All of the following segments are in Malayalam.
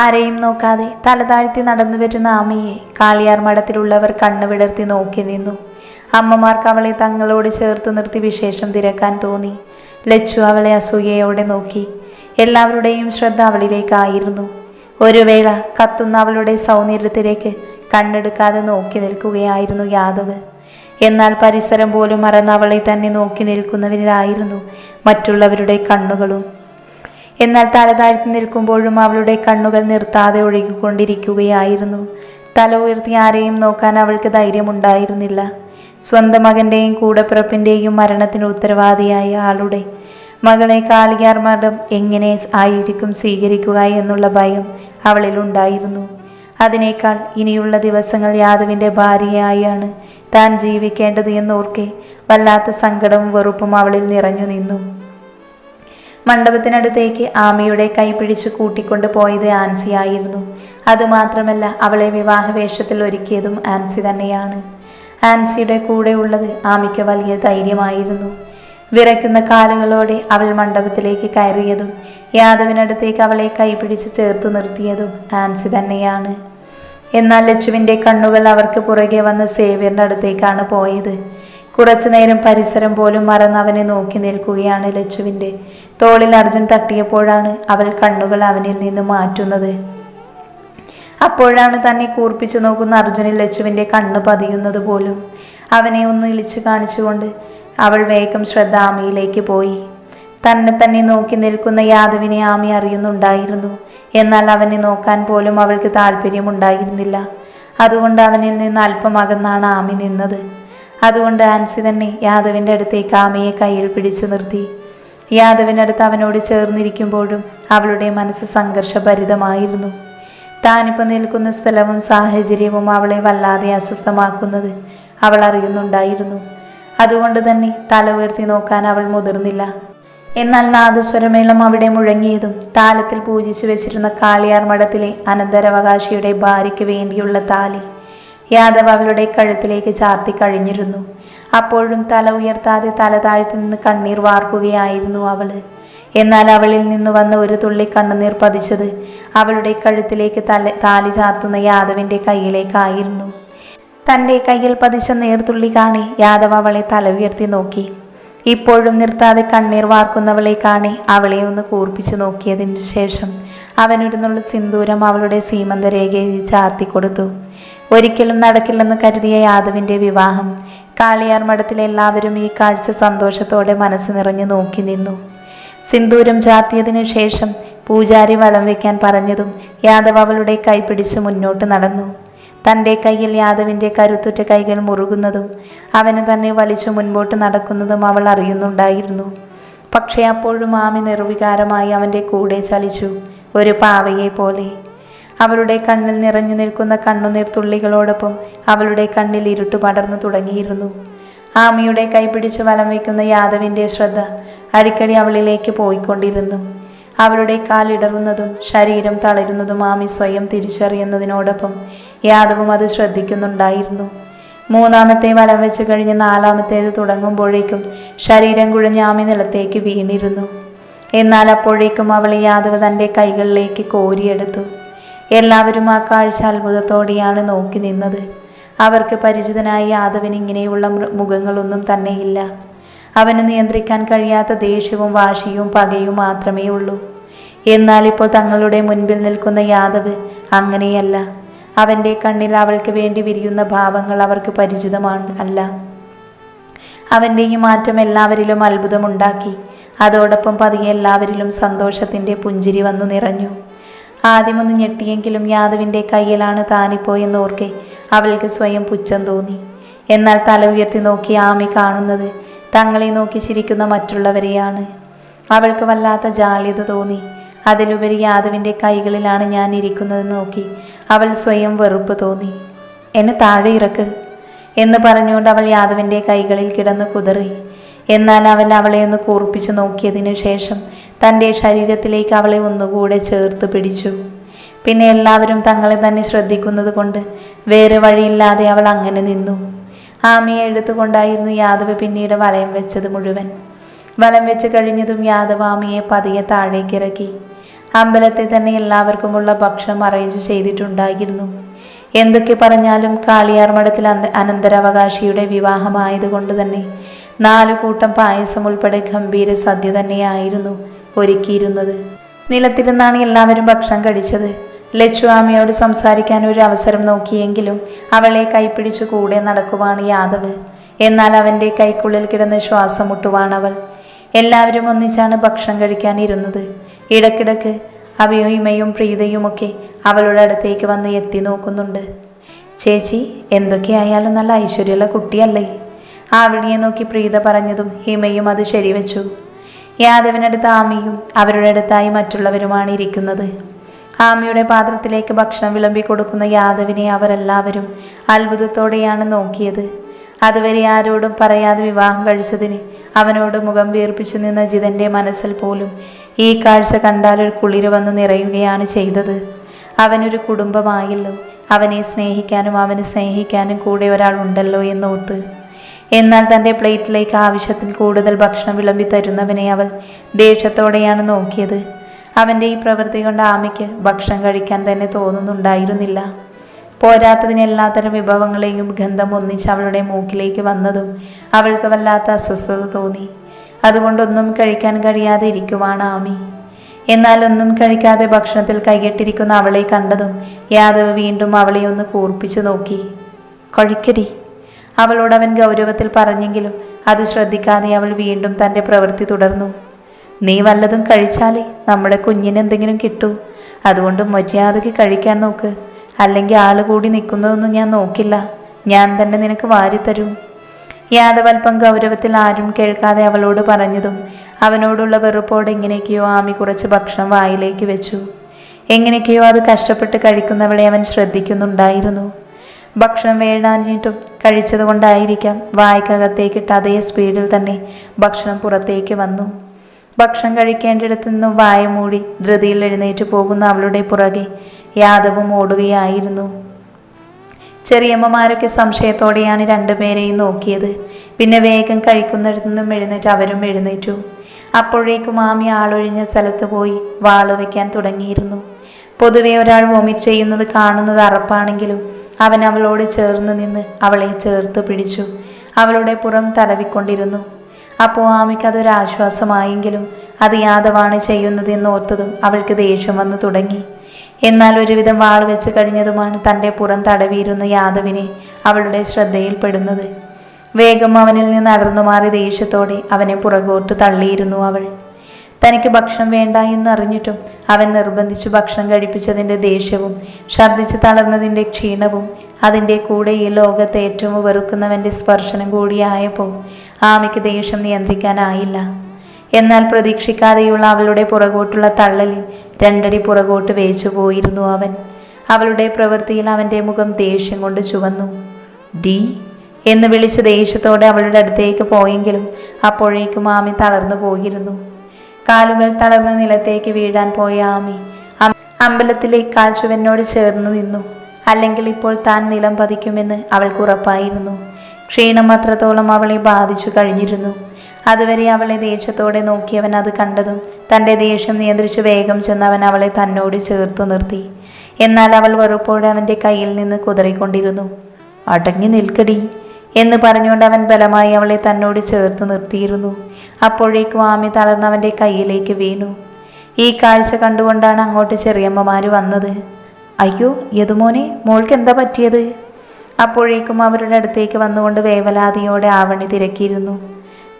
ആരെയും നോക്കാതെ തലതാഴ്ത്തി നടന്നു വരുന്ന ആമയെ കാളിയാർ മഠത്തിലുള്ളവർ കണ്ണു വിടർത്തി നോക്കി നിന്നു. അമ്മമാർക്ക് അവളെ തങ്ങളോട് ചേർത്ത് നിർത്തി വിശേഷം തിരക്കാൻ തോന്നി. ലച്ചു അവളെ അസൂയയോടെ നോക്കി. എല്ലാവരുടെയും ശ്രദ്ധ അവളിലേക്കായിരുന്നു. ഒരു വേള കത്തുന്ന അവളുടെ സൗന്ദര്യത്തിലേക്ക് കണ്ണെടുക്കാതെ നോക്കി നിൽക്കുകയായിരുന്നു യാദവ്. എന്നാൽ പരിസരം പോലും മറന്ന് അവളെ തന്നെ നോക്കി നിൽക്കുന്നവരിലായിരുന്നു മറ്റുള്ളവരുടെ കണ്ണുകളും. എന്നാൽ തല താഴ്ത്തി നിൽക്കുമ്പോഴും അവളുടെ കണ്ണുകൾ നിർത്താതെ ഒഴുകിക്കൊണ്ടിരിക്കുകയായിരുന്നു. തല ഉയർത്തി ആരെയും നോക്കാൻ അവൾക്ക് ധൈര്യമുണ്ടായിരുന്നില്ല. സ്വന്തം മകന്റെയും കൂടപ്പിറപ്പിന്റെയും മരണത്തിന് ഉത്തരവാദിയായ ആളുടെ മകളെ കാളിയാർ മഠം എങ്ങനെ ആയിരിക്കും സ്വീകരിക്കുക എന്നുള്ള ഭയം അവളിൽ ഉണ്ടായിരുന്നു. അതിനേക്കാൾ ഇനിയുള്ള ദിവസങ്ങൾ യാദവിന്റെ ഭാര്യയായാണ് താൻ ജീവിക്കേണ്ടത് എന്നോർക്കെ വല്ലാത്ത സങ്കടവും വെറുപ്പും അവളിൽ നിറഞ്ഞു നിന്നു. മണ്ഡപത്തിനടുത്തേക്ക് ആമിയുടെ കൈ പിടിച്ച് കൂട്ടിക്കൊണ്ട് പോയത് ആൻസിയായിരുന്നു. അതുമാത്രമല്ല അവളെ വിവാഹവേഷത്തിൽ ഒരുക്കിയതും ആൻസി തന്നെയാണ്. ആൻസിയുടെ കൂടെ ഉള്ളത് ആമിക്ക് വലിയ ധൈര്യമായിരുന്നു. വിറയ്ക്കുന്ന കാലുകളോടെ അവൾ മണ്ഡപത്തിലേക്ക് കയറിയതും യാദവിനടുത്തേക്ക് അവളെ കൈപിടിച്ച് ചേർത്ത് നിർത്തിയതും ആൻസി തന്നെയാണ്. എന്നാൽ ലച്ചുവിന്റെ കണ്ണുകൾ അവർക്ക് പുറകെ വന്ന സേവ്യറിന്റെ അടുത്തേക്കാണ് പോയത്. കുറച്ചു നേരം പരിസരം പോലും മറന്ന് അവനെ നോക്കി നിൽക്കുകയാണ് ലച്ചുവിന്റെ. തോളിൽ അർജുൻ തട്ടിയപ്പോഴാണ് അവൾ കണ്ണുകൾ അവനിൽ നിന്ന് മാറ്റുന്നത്. അപ്പോഴാണ് തന്നെ കൂർപ്പിച്ചു നോക്കുന്ന അർജുനിൽ ലച്ചുവിന്റെ കണ്ണ് പതിയുന്നത് പോലും. അവനെ ഒന്ന് ഇളിച്ചു കാണിച്ചുകൊണ്ട് അവൾ വേഗം ശ്രദ്ധ ആമിയിലേക്ക് പോയി. തന്നെ തന്നെ നോക്കി നിൽക്കുന്ന യാദവിനെ ആമി അറിയുന്നുണ്ടായിരുന്നു. എന്നാൽ അവനെ നോക്കാൻ പോലും അവൾക്ക് താല്പര്യമുണ്ടായിരുന്നില്ല. അതുകൊണ്ട് അവനിൽ നിന്ന് അല്പം അകന്നാണ് ആമി നിന്നത്. അതുകൊണ്ട് ആൻസി തന്നെ യാദവിന്റെ അടുത്തേക്ക് ആമയെ കയ്യിൽ പിടിച്ചു നിർത്തി. യാദവിനടുത്ത് അവനോട് ചേർന്നിരിക്കുമ്പോഴും അവളുടെ മനസ്സ് സംഘർഷഭരിതമായിരുന്നു. താനിപ്പോൾ നിൽക്കുന്ന സ്ഥലവും സാഹചര്യവും അവളെ വല്ലാതെ അസ്വസ്ഥമാക്കുന്നത് അവൾ അറിയുന്നുണ്ടായിരുന്നു. അതുകൊണ്ട് തന്നെ തല ഉയർത്തി നോക്കാൻ അവൾ മുതിർന്നില്ല. എന്നാൽ നാദസ്വരമേളം അവിടെ മുഴങ്ങിയതും താലത്തിൽ പൂജിച്ചു വെച്ചിരുന്ന കാളിയാർ മഠത്തിലെ അനന്തരവകാശിയുടെ ഭാര്യയ്ക്ക് വേണ്ടിയുള്ള താലി. യാദവ് അവളുടെ കഴുത്തിലേക്ക് ചാർത്തി കഴിഞ്ഞിരുന്നു. അപ്പോഴും തല ഉയർത്താതെ തല താഴ്ത്തി നിന്ന് കണ്ണീർ വാർക്കുകയായിരുന്നു അവൾ. എന്നാൽ അവളിൽ നിന്ന് വന്ന ഒരു തുള്ളി കണ്ണുനീർ പതിച്ചത് അവളുടെ കഴുത്തിലേക്ക് തല താലി ചാർത്തുന്ന യാദവിന്റെ കയ്യിലേക്കായിരുന്നു തന്റെ കയ്യിൽ പതിച്ച നേർത്തുള്ളി കാണി യാദവ് അവളെ തല ഉയർത്തി നോക്കി. ഇപ്പോഴും നിർത്താതെ കണ്ണീർ വാർക്കുന്നവളെ കാണി അവളെ ഒന്ന് കൂർപ്പിച്ചു നോക്കിയതിനു ശേഷം അവനൊരുന്നുള്ള സിന്ദൂരം അവളുടെ സീമന്തരേഖയിൽ ചാർത്തി കൊടുത്തു. ഒരിക്കലും നടക്കില്ലെന്ന് കരുതിയ യാദവിന്റെ വിവാഹം. കാളിയാർ മഠത്തിലെ എല്ലാവരും ഈ കാഴ്ച സന്തോഷത്തോടെ മനസ്സ് നിറഞ്ഞു നോക്കി നിന്നു. സിന്ദൂരം ചാർത്തിയതിനു ശേഷം പൂജാരി വലം വയ്ക്കാൻ പറഞ്ഞതും യാദവ് അവളുടെ കൈ പിടിച്ച് മുന്നോട്ട് നടന്നു. തന്റെ കയ്യിൽ യാദവിന്റെ കരുത്തുറ്റ കൈകൾ മുറുകുന്നതും അവനെ തന്നെ വലിച്ചു മുൻപോട്ട് നടക്കുന്നതും അവൾ അറിയുന്നുണ്ടായിരുന്നു. പക്ഷേ അപ്പോഴും ആമി നിർവികാരമായി അവന്റെ കൂടെ ചലിച്ചു. ഒരു പാവയെ പോലെ അവളുടെ കണ്ണിൽ നിറഞ്ഞു നിൽക്കുന്ന കണ്ണുനീർ തുള്ളികളോടൊപ്പം അവളുടെ കണ്ണിൽ ഇരുട്ട് പടർന്നു തുടങ്ങിയിരുന്നു. ആമിയുടെ കൈപിടിച്ച് വലം വയ്ക്കുന്ന യാദവിന്റെ ശ്രദ്ധ അടിക്കടി അവളിലേക്ക് പോയിക്കൊണ്ടിരുന്നു. അവളുടെ കാലിടറുന്നതും ശരീരം തളരുന്നതും ആമി സ്വയം തിരിച്ചറിയുന്നതിനോടൊപ്പം യാദവും അത് ശ്രദ്ധിക്കുന്നുണ്ടായിരുന്നു. മൂന്നാമത്തെ വലം വെച്ച് കഴിഞ്ഞ് നാലാമത്തേത് തുടങ്ങുമ്പോഴേക്കും ശരീരം കുഴഞ്ഞ് ആമി നിലത്തേക്ക് വീണിരുന്നു. എന്നാൽ അപ്പോഴേക്കും അവളെ യാദവ് തന്റെ കൈകളിലേക്ക് കോരിയെടുത്തു. എല്ലാവരും ആ കാഴ്ച അത്ഭുതത്തോടെയാണ് നോക്കി നിന്നത്. അവർക്ക് പരിചിതനായ യാദവിന് ഇങ്ങനെയുള്ള മുഖങ്ങളൊന്നും തന്നെയില്ല. അവന് നിയന്ത്രിക്കാൻ കഴിയാത്ത ദേഷ്യവും വാശിയും പകയും മാത്രമേ ഉള്ളൂ. എന്നാൽ ഇപ്പോൾ തങ്ങളുടെ മുൻപിൽ നിൽക്കുന്ന യാദവ് അങ്ങനെയല്ല. അവന്റെ കണ്ണിൽ അവൾക്ക് വേണ്ടി വിരിയുന്ന ഭാവങ്ങൾ അവർക്ക് പരിചിതമാണ് അല്ല. അവന്റെ ഈ മാറ്റം എല്ലാവരിലും അത്ഭുതമുണ്ടാക്കി. അതോടൊപ്പം പതിയെ എല്ലാവരിലും സന്തോഷത്തിന്റെ പുഞ്ചിരി വന്നു നിറഞ്ഞു. ആദ്യമൊന്ന് ഞെട്ടിയെങ്കിലും യാദവിന്റെ കയ്യിലാണ് താനിപ്പോയെന്നോർക്കെ അവൾക്ക് സ്വയം പുച്ഛം തോന്നി. എന്നാൽ തല ഉയർത്തി നോക്കി ആമി കാണുന്നത് തങ്ങളെ നോക്കി ചിരിക്കുന്ന മറ്റുള്ളവരെയാണ്. അവൾക്ക് വല്ലാത്ത ജാള്യത തോന്നി. അതിലുപരി യാദവിന്റെ കൈകളിലാണ് ഞാൻ ഇരിക്കുന്നത് നോക്കി അവൾ സ്വയം വെറുപ്പ് തോന്നി. എന്നെ താഴെ ഇറക്ക് എന്ന് പറഞ്ഞുകൊണ്ട് അവൾ യാദവിന്റെ കൈകളിൽ കിടന്ന് കുതറി. എന്നാൽ അവൻ അവളെ ഒന്ന് കൂർപ്പിച്ചു നോക്കിയതിനു ശേഷം തന്റെ ശരീരത്തിലേക്ക് അവളെ ഒന്നുകൂടെ ചേർത്ത് പിടിച്ചു. പിന്നെ എല്ലാവരും തങ്ങളെ തന്നെ ശ്രദ്ധിക്കുന്നത് കൊണ്ട് വേറെ വഴിയില്ലാതെ അവൾ അങ്ങനെ നിന്നു. ആമിയെ എടുത്തുകൊണ്ടായിരുന്നു യാദവ് പിന്നീട് വലയം വെച്ചത് മുഴുവൻ. വലം വെച്ച് കഴിഞ്ഞതും യാദവ് ആമിയെ പതിയെ താഴേക്കിറക്കി. അമ്പലത്തിൽ തന്നെ എല്ലാവർക്കുമുള്ള ഭക്ഷണം അറേഞ്ച് ചെയ്തിട്ടുണ്ടായിരുന്നു. എന്തൊക്കെ പറഞ്ഞാലും കാളിയാർ മഠത്തിൽ അനന്തരാവകാശിയുടെ വിവാഹമായതുകൊണ്ട് തന്നെ നാലു കൂട്ടം പായസം ഉൾപ്പെടെ ഗംഭീര സദ്യ തന്നെയായിരുന്നു ഒരുക്കിയിരുന്നത്. നിലത്തിരുന്നാണ് എല്ലാവരും ഭക്ഷണം കഴിച്ചത്. ലച്ചുവാമിയോട് സംസാരിക്കാൻ ഒരു അവസരം നോക്കിയെങ്കിലും അവളെ കൈപ്പിടിച്ചു കൂടെ നടക്കുവാണ് യാദവ്. എന്നാൽ അവന്റെ കൈക്കുള്ളിൽ കിടന്ന് ശ്വാസം മുട്ടുവാണവൾ എല്ലാവരും ഒന്നിച്ചാണ് ഭക്ഷണം കഴിക്കാനിരുന്നത്. ഇടക്കിടക്ക് അഭിയുമയും പ്രീതയുമൊക്കെ അവളുടെ അടുത്തേക്ക് വന്ന് എത്തി നോക്കുന്നുണ്ട്. ചേച്ചി എന്തൊക്കെയായാലും നല്ല ഐശ്വര്യമുള്ള കുട്ടിയല്ലേ? ആവിണിയെ നോക്കി പ്രീത പറഞ്ഞതും ഹിമയും അത് ശരിവെച്ചു. യാദവിനടുത്ത് ആമിയും അവരുടെ അടുത്തായി മറ്റുള്ളവരുമാണ് ഇരിക്കുന്നത്. ആമിയുടെ പാത്രത്തിലേക്ക് ഭക്ഷണം വിളമ്പി കൊടുക്കുന്ന യാദവിനെ അവരെല്ലാവരും അത്ഭുതത്തോടെയാണ് നോക്കിയത്. അതുവരെ ആരോടും പറയാതെ വിവാഹം കഴിച്ചതിന് അവനോട് മുഖം വീർപ്പിച്ചു നിന്ന ജിതന്റെ മനസ്സിൽ പോലും ഈ കാഴ്ച കണ്ടാൽ ഒരു കുളിര് വന്ന് നിറയുകയാണ് ചെയ്തത്. അവനൊരു കുടുംബമായല്ലോ. അവനെ സ്നേഹിക്കാനും അവന് സ്നേഹിക്കാനും കൂടെ ഒരാൾ ഉണ്ടല്ലോ എന്നോർത്ത് എന്നാൽ തന്റെ പ്ലേറ്റിലേക്ക് ആവശ്യത്തിൽ കൂടുതൽ ഭക്ഷണം വിളമ്പി തരുന്നവനെ അവൾ ദേഷ്യത്തോടെയാണ് നോക്കിയത്. അവന്റെ ഈ പ്രവൃത്തി കൊണ്ട് ആമയ്ക്ക് ഭക്ഷണം കഴിക്കാൻ തന്നെ തോന്നുന്നുണ്ടായിരുന്നില്ല. പോരാത്തതിന് എല്ലാത്തരം വിഭവങ്ങളെയും ഗന്ധം ഒന്നിച്ച് അവളുടെ മൂക്കിലേക്ക് വന്നതും അവൾക്ക് വല്ലാത്ത അസ്വസ്ഥത തോന്നി. അതുകൊണ്ടൊന്നും കഴിക്കാൻ കഴിയാതെ ഇരിക്കുവാണ് ആമി. എന്നാൽ ഒന്നും കഴിക്കാതെ ഭക്ഷണത്തിൽ കൈകെട്ടിരിക്കുന്ന അവളെ കണ്ടതും യാദവ് വീണ്ടും അവളെ ഒന്ന് കൂർപ്പിച്ചു നോക്കി. കഴിക്കടി അവളോട് അവൻ ഗൗരവത്തിൽ പറഞ്ഞെങ്കിലും അത് ശ്രദ്ധിക്കാതെ അവൾ വീണ്ടും തന്റെ പ്രവൃത്തി തുടർന്നു. നീ വല്ലതും കഴിച്ചാലേ? നമ്മുടെ കുഞ്ഞിന് എന്തെങ്കിലും കിട്ടൂ. അതുകൊണ്ട് മര്യാദയ്ക്ക് കഴിക്കാൻ നോക്ക്. അല്ലെങ്കിൽ ആൾ കൂടി നിൽക്കുന്നതൊന്നും ഞാൻ നോക്കില്ല. ഞാൻ തന്നെ നിനക്ക് വാരിത്തരും. യാദവ് അല്പം ഗൗരവത്തിൽ ആരും കേൾക്കാതെ അവളോട് പറഞ്ഞതും അവനോടുള്ള വെറുപ്പോടെ എങ്ങനെയൊക്കെയോ ആമി കുറച്ച് ഭക്ഷണം വായിലേക്ക് വെച്ചു. എങ്ങനെയൊക്കെയോ അത് കഷ്ടപ്പെട്ട് കഴിക്കുന്നവളെ അവൻ ശ്രദ്ധിക്കുന്നുണ്ടായിരുന്നു. ഭക്ഷണം വേണ്ടാഞ്ഞിട്ടും കഴിച്ചത് കൊണ്ടായിരിക്കാം വായ്ക്കകത്തേക്കിട്ട് അതേ സ്പീഡിൽ തന്നെ ഭക്ഷണം പുറത്തേക്ക് വന്നു. ഭക്ഷണം കഴിക്കേണ്ടിടത്ത് നിന്നും വായ മൂടി ധൃതിയിൽ എഴുന്നേറ്റ് പോകുന്ന അവളുടെ പുറകെ യാദവും ഓടുകയായിരുന്നു. ചെറിയമ്മമാരൊക്കെ സംശയത്തോടെയാണ് രണ്ടുപേരെയും നോക്കിയത്. പിന്നെ വേഗം കഴിക്കുന്നിടത്തു നിന്നും എഴുന്നേറ്റ് അവരും എഴുന്നേറ്റു. അപ്പോഴേക്കും മാമി ആളൊഴിഞ്ഞ സ്ഥലത്ത് പോയി വാളുവയ്ക്കാൻ തുടങ്ങിയിരുന്നു. പൊതുവെ ഒരാൾ വോമിറ്റ് ചെയ്യുന്നത് കാണുന്നത് അറപ്പാണെങ്കിലും അവൻ അവളോട് ചേർന്ന് നിന്ന് അവളെ ചേർത്ത് പിടിച്ചു. അവളുടെ പുറം തടവിക്കൊണ്ടിരുന്നു. അപ്പോൾ ആമയ്ക്ക് അതൊരു ആശ്വാസമായെങ്കിലും അത് യാദവാണ് ചെയ്യുന്നത് എന്നോർത്തതും അവൾക്ക് ദേഷ്യം വന്നു തുടങ്ങി. എന്നാൽ ഒരുവിധം വാൾ വെച്ച് കഴിഞ്ഞതുമാണ് തന്റെ പുറം തടവിയിരുന്ന യാദവിനെ അവളുടെ ശ്രദ്ധയിൽപ്പെടുന്നത്. വേഗം അവനിൽ നിന്ന് അടർന്നു മാറി ദേഷ്യത്തോടെ അവനെ പുറകോട്ട് തള്ളിയിരുന്നു അവൾ. തനിക്ക് ഭക്ഷണം വേണ്ട എന്ന് അറിഞ്ഞിട്ടും അവൻ നിർബന്ധിച്ചു ഭക്ഷണം കഴിപ്പിച്ചതിന്റെ ദേഷ്യവും ഛർദ്ദിച്ച് തളർന്നതിന്റെ ക്ഷീണവും അതിന്റെ കൂടെ ഈ ലോകത്തെ ഏറ്റവും വെറുക്കുന്നവന്റെ സ്പർശനം കൂടിയായപ്പോൾ ആമയ്ക്ക് ദേഷ്യം നിയന്ത്രിക്കാനായില്ല. എന്നാൽ പ്രതീക്ഷിക്കാതെയുള്ള അവളുടെ പുറകോട്ടുള്ള തള്ളലിൽ രണ്ടടി പുറകോട്ട് വേച്ചു പോയിരുന്നു അവൻ. അവളുടെ പ്രവൃത്തിയിൽ അവന്റെ മുഖം ദേഷ്യം കൊണ്ട് ചുവന്നു. ഡി എന്ന് വിളിച്ച് ദേഷ്യത്തോടെ അവളുടെ അടുത്തേക്ക് പോയെങ്കിലും അപ്പോഴേക്കും ആമി തളർന്നു പോയിരുന്നു. കാലുകൾ തളർന്ന് നിലത്തേക്ക് വീഴാൻ പോയ ആമി അമ്പലത്തിലെ അമ്പലത്തിലെ കാൽച്ചുവനോട് ചേർന്ന് നിന്നു. അല്ലെങ്കിൽ ഇപ്പോൾ താൻ നിലം പതിക്കുമെന്ന് അവൾക്ക് ഉറപ്പായിരുന്നു. ക്ഷീണം അത്രത്തോളം അവളെ ബാധിച്ചു കഴിഞ്ഞിരുന്നു. അതുവരെ അവളെ ദേഷ്യത്തോടെ നോക്കിയവൻ അത് കണ്ടതും തന്റെ ദേഷ്യം നിയന്ത്രിച്ച് വേഗം ചെന്നവൻ അവളെ തന്നോട് ചേർത്ത് നിർത്തി. എന്നാൽ അവൾ വെറുപ്പോടെ അവന്റെ കയ്യിൽ നിന്ന് കുതറിക്കൊണ്ടിരുന്നു. അടങ്ങി നിൽക്കടി. എന്ന് പറഞ്ഞുകൊണ്ട് അവൻ ബലമായി അവളെ തന്നോട് ചേർത്ത് നിർത്തിയിരുന്നു. അപ്പോഴേക്കും ആമി തളർന്നവന്റെ കയ്യിലേക്ക് വീണു. ഈ കാഴ്ച കണ്ടുകൊണ്ടാണ് അങ്ങോട്ട് ചെറിയമ്മമാർ വന്നത്. അയ്യോ യതുമോനെ മോൾക്ക് എന്താ പറ്റിയത്? അപ്പോഴേക്കും അവരുടെ അടുത്തേക്ക് വന്നുകൊണ്ട് വേവലാതിയോടെ ആവണി തിരക്കിയിരുന്നു.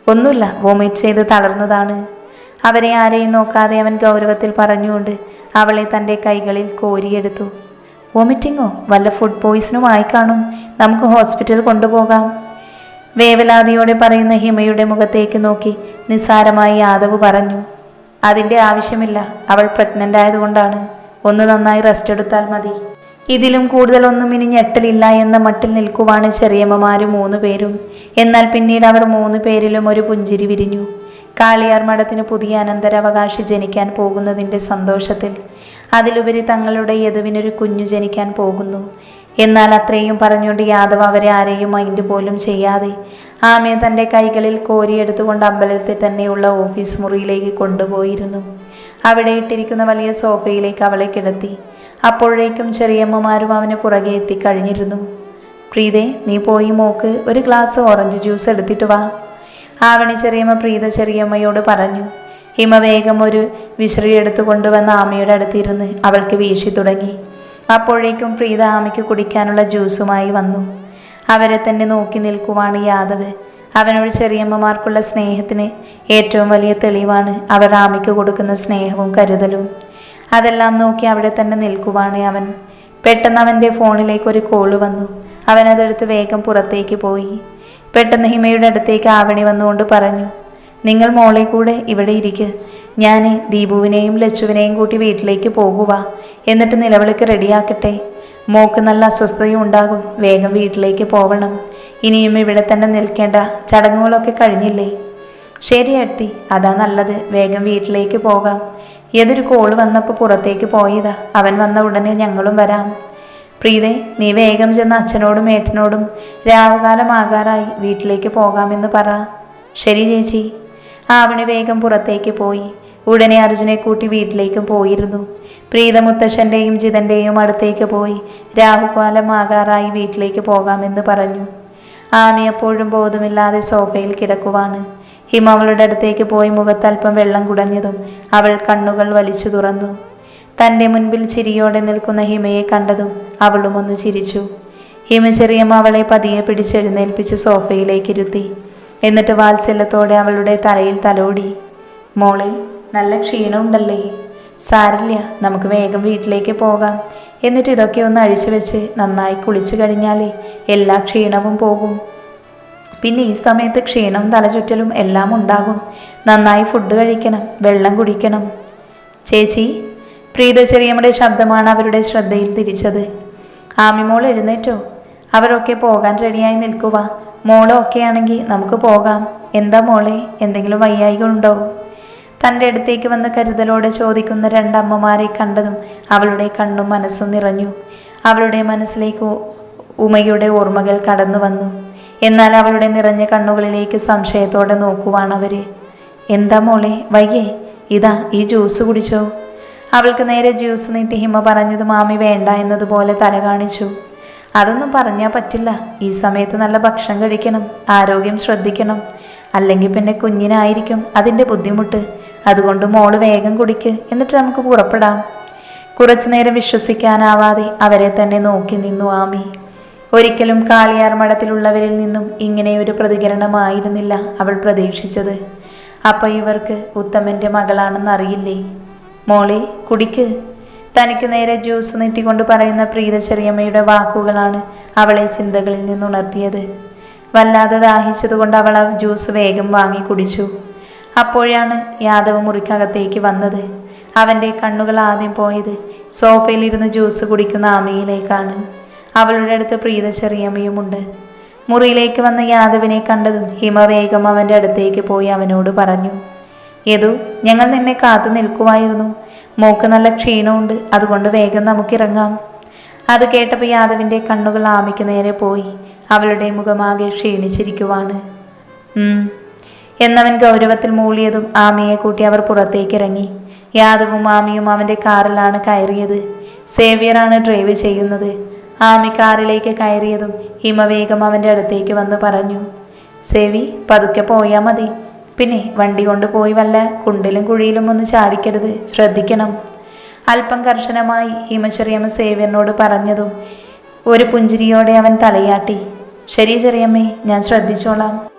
ഒന്നുമില്ല വോമിറ്റ് ചെയ്ത് തളർന്നതാണ്. അവരെ ആരെയും നോക്കാതെ അവൻ ഗൗരവത്തിൽ പറഞ്ഞുകൊണ്ട് അവളെ തന്റെ കൈകളിൽ കോരിയെടുത്തു. വോമിറ്റിങ്ങോ? വല്ല ഫുഡ് പോയിസണും ആയി കാണും. നമുക്ക് ഹോസ്പിറ്റൽ കൊണ്ടുപോകാം. വേവലാതിയോടെ പറയുന്ന ഹിമയുടെ മുഖത്തേക്ക് നോക്കി നിസ്സാരമായി യാദവ് പറഞ്ഞു അതിന്റെ ആവശ്യമില്ല അവൾ പ്രഗ്നന്റ് ആയതുകൊണ്ടാണ്. ഒന്ന് നന്നായി റെസ്റ്റ് എടുത്താൽ മതി. ഇതിലും കൂടുതലൊന്നും ഇനി ഞെട്ടലില്ല എന്ന മട്ടിൽ നിൽക്കുവാണ് ചെറിയമ്മമാരും മൂന്ന് പേരും. എന്നാൽ പിന്നീട് അവർ മൂന്ന് പേരിലും ഒരു പുഞ്ചിരി വിരിഞ്ഞു. കാളിയാർ മഠത്തിന് പുതിയ അനന്തരാവകാശി ജനിക്കാൻ പോകുന്നതിന്റെ സന്തോഷത്തിൽ അതിലുപരി തങ്ങളുടെ യദുവിനൊരു കുഞ്ഞു ജനിക്കാൻ പോകുന്നു. എന്നാൽ അത്രയും പറഞ്ഞുകൊണ്ട് യാദവ് അവരെ ആരെയും മൈൻഡ് പോലും ചെയ്യാതെ ആമയെ തന്റെ കൈകളിൽ കോരിയെടുത്തുകൊണ്ട് അമ്പലത്തിൽ തന്നെയുള്ള ഓഫീസ് മുറിയിലേക്ക് കൊണ്ടുപോയിരുന്നു. അവിടെ ഇട്ടിരിക്കുന്ന വലിയ സോഫയിലേക്ക് അവളെ കിടത്തി. അപ്പോഴേക്കും ചെറിയമ്മമാരും അവന് പുറകെ എത്തിക്കഴിഞ്ഞിരുന്നു. പ്രീതെ നീ പോയി മോക്ക് ഒരു ഗ്ലാസ് ഓറഞ്ച് ജ്യൂസ് എടുത്തിട്ട് വാ. ആവണി ചെറിയമ്മ പ്രീത ചെറിയമ്മയോട് പറഞ്ഞു. ഹിമ വേഗം ഒരു വിശ്രീ എടുത്തു കൊണ്ടുവന്ന ആമയുടെ അടുത്തിരുന്ന് അവൾക്ക് വീശി തുടങ്ങി. അപ്പോഴേക്കും പ്രീത ആമയ്ക്ക് കുടിക്കാനുള്ള ജ്യൂസുമായി വന്നു. അവരെ തന്നെ നോക്കി നിൽക്കുവാണ് യാദവ്. അവനോട് ചെറിയമ്മമാർക്കുള്ള സ്നേഹത്തിന് ഏറ്റവും വലിയ തെളിവാണ് അവർ ആമയ്ക്ക് കൊടുക്കുന്ന സ്നേഹവും കരുതലും. അതെല്ലാം നോക്കി അവിടെ തന്നെ നിൽക്കുവാണ് അവൻ. പെട്ടെന്ന് അവന്റെ ഫോണിലേക്ക് ഒരു കോൾ വന്നു. അവൻ അതെടുത്ത് വേഗം പുറത്തേക്ക് പോയി. പെട്ടെന്ന് ഹിമയുടെ അടുത്തേക്ക് ആവണി വന്നുകൊണ്ട് പറഞ്ഞു നിങ്ങൾ മോളെ കൂടെ ഇവിടെ ഇരിക്ക്. ഞാൻ ദീപുവിനെയും ലച്ചുവിനെയും കൂട്ടി വീട്ടിലേക്ക് പോകുക എന്നിട്ട് നിലവിളിക്ക് റെഡിയാക്കട്ടെ. മോക്ക് നല്ല അസ്വസ്ഥതയും ഉണ്ടാകും. വേഗം വീട്ടിലേക്ക് പോവണം. ഇനിയും ഇവിടെ തന്നെ നിൽക്കേണ്ട ചടങ്ങുകളൊക്കെ കഴിഞ്ഞില്ലേ? ശരി അടുത്തി അതാ നല്ലത്. വേഗം വീട്ടിലേക്ക് പോകാം. ഏതൊരു കോൾ വന്നപ്പോൾ പുറത്തേക്ക് പോയതാ. അവൻ വന്ന ഉടനെ ഞങ്ങളും വരാം. പ്രീതെ നീ വേഗം ചെന്ന് അച്ഛനോടും ഏട്ടനോടും രാവുകാലമാകാറായി വീട്ടിലേക്ക് പോകാമെന്ന് പറ. ശരി ചേച്ചി. ആവണി വേഗം പുറത്തേക്ക് പോയി. ഉടനെ അർജുനെ കൂട്ടി വീട്ടിലേക്കും പോയിരുന്നു. പ്രീത മുത്തശ്ശന്റെയും ജിതന്റെയും അടുത്തേക്ക് പോയി രാഹുകാലമാകാറായി വീട്ടിലേക്ക് പോകാമെന്ന് പറഞ്ഞു. ആമി അപ്പോഴും ബോധമില്ലാതെ സോഫയിൽ കിടക്കുവാണ്. ഹിമ അവളുടെ അടുത്തേക്ക് പോയി മുഖത്തൽപ്പം വെള്ളം കുടഞ്ഞതും അവൾ കണ്ണുകൾ വലിച്ചു തുറന്നു. തന്റെ മുൻപിൽ ചിരിയോടെ നിൽക്കുന്ന ഹിമയെ കണ്ടതും അവളും ഒന്ന് ചിരിച്ചു. ഹിമ ചെറിയമ്മ അവളെ പതിയെ പിടിച്ചെഴുന്നേൽപ്പിച്ച് സോഫയിലേക്കിരുത്തി. എന്നിട്ട് വാത്സല്യത്തോടെ അവളുടെ തലയിൽ തലോടി. മോളെ നല്ല ക്ഷീണമുണ്ടല്ലേ? സാരില്ല നമുക്ക് വേഗം വീട്ടിലേക്ക് പോകാം. എന്നിട്ട് ഇതൊക്കെ ഒന്ന് അഴിച്ചു വെച്ച് നന്നായി കുളിച്ചു കഴിഞ്ഞാലേ എല്ലാ ക്ഷീണവും പോകും. പിന്നെ ഈ സമയത്ത് ക്ഷീണവും തലചുറ്റലും എല്ലാം ഉണ്ടാകും. നന്നായി ഫുഡ് കഴിക്കണം വെള്ളം കുടിക്കണം. ചേച്ചി പ്രീത ചെറിയമ്മയുടെ ശബ്ദമാണ് അവരുടെ ശ്രദ്ധയിൽ തിരിച്ചത്. ആമിമോൾ എഴുന്നേറ്റോ? അവരൊക്കെ പോകാൻ റെഡിയായി നിൽക്കുക മോളൊക്കെയാണെങ്കിൽ നമുക്ക് പോകാം. എന്താ മോളെ എന്തെങ്കിലും വയ്യായികളുണ്ടോ തന്റെ അടുത്തേക്ക് വന്ന് കരുതലോടെ ചോദിക്കുന്ന രണ്ടമ്മമാരെ കണ്ടതും അവളുടെ കണ്ണും മനസ്സും നിറഞ്ഞു. അവളുടെ മനസ്സിലേക്ക് ഉമയുടെ ഓർമ്മകൾ കടന്നു വന്നു. എന്നാൽ അവളുടെ നിറഞ്ഞ കണ്ണുകളിലേക്ക് സംശയത്തോടെ നോക്കുവാണ് അവർ. എന്താ മോളെ വയ്യേ ഇതാ ഈ ജ്യൂസ് കുടിച്ചോ? അവൾക്ക് നേരെ ജ്യൂസ് നീട്ടി ഹിമ പറഞ്ഞത് മാമി വേണ്ട എന്നതുപോലെ തല കാണിച്ചു. അതൊന്നും പറഞ്ഞാൽ പറ്റില്ല. ഈ സമയത്ത് നല്ല ഭക്ഷണം കഴിക്കണം ആരോഗ്യം ശ്രദ്ധിക്കണം. അല്ലെങ്കിൽ പിന്നെ കുഞ്ഞിനായിരിക്കും അതിന്റെ ബുദ്ധിമുട്ട്. അതുകൊണ്ട് മോൾ വേഗം കുടിക്ക് എന്നിട്ട് നമുക്ക് പുറപ്പെടാം. കുറച്ചു നേരം വിശ്വസിക്കാനാവാതെ അവരെ തന്നെ നോക്കി നിന്നു ആമി. ഒരിക്കലും കാളിയാർ മഠത്തിലുള്ളവരിൽ നിന്നും ഇങ്ങനെയൊരു പ്രതികരണമായിരുന്നില്ല അവൾ പ്രതീക്ഷിച്ചത്. അപ്പോൾ ഇവർക്ക് ഉത്തമന്റെ മകളാണെന്ന് അറിയില്ലേ? മോളെ കുടിക്ക്. തനിക്ക് നേരെ ജ്യൂസ് നീട്ടിക്കൊണ്ട് പറയുന്ന പ്രീത ചെറിയമ്മയുടെ വാക്കുകളാണ് അവളെ ചിന്തകളിൽ നിന്നുണർത്തിയത്. വല്ലാതെ ദാഹിച്ചതുകൊണ്ട് അവൾ ആ ജ്യൂസ് വേഗം വാങ്ങി കുടിച്ചു. അപ്പോഴാണ് യാദവ് മുറിക്കകത്തേക്ക് വന്നത്. അവന്റെ കണ്ണുകൾ ആദ്യം പോയത് സോഫയിലിരുന്ന് ജ്യൂസ് കുടിക്കുന്ന ആമയിലേക്കാണ്. അവളുടെ അടുത്ത് പ്രീത ചെറിയമ്മയുമുണ്ട് മുറിയിലേക്ക് വന്ന യാദവിനെ കണ്ടതും ഹിമവേഗം അവന്റെ അടുത്തേക്ക് പോയി അവനോട് പറഞ്ഞു യദു ഞങ്ങൾ നിന്നെ കാത്തു നിൽക്കുമായിരുന്നു മൂക്ക് നല്ല ക്ഷീണമുണ്ട് അതുകൊണ്ട് വേഗം നമുക്കിറങ്ങാം. അത് കേട്ടപ്പോൾ യാദവിന്റെ കണ്ണുകൾ ആമിക്ക് നേരെ പോയി. അവളുടെ മുഖമാകെ ക്ഷീണിച്ചിരിക്കുവാണ്. എന്നവൻ ഗൗരവത്തിൽ മൂളിയതും ആമിയെ കൂട്ടി അവർ പുറത്തേക്ക് ഇറങ്ങി യാദവും ആമിയും അവന്റെ കാറിലാണ് കയറിയത്. സേവ്യറാണ് ഡ്രൈവ് ചെയ്യുന്നത്. ആമി കാറിലേക്ക് കയറിയതും ഹിമവേഗം അവന്റെ അടുത്തേക്ക് വന്ന് പറഞ്ഞു സേവി പതുക്കെ പോയാൽ മതി. പിന്നെ വണ്ടി കൊണ്ട് പോയി വല്ല കുണ്ടിലും കുഴിയിലും ഒന്ന് ചാടിക്കരുത്. ശ്രദ്ധിക്കണം. അല്പം കർശനമായി ഹിമചെറിയമ്മ സേവ്യറിനോട് പറഞ്ഞതും ഒരു പുഞ്ചിരിയോടെ അവൻ തലയാട്ടി ശരി ചെറിയമ്മേ ഞാൻ ശ്രദ്ധിച്ചോളാം.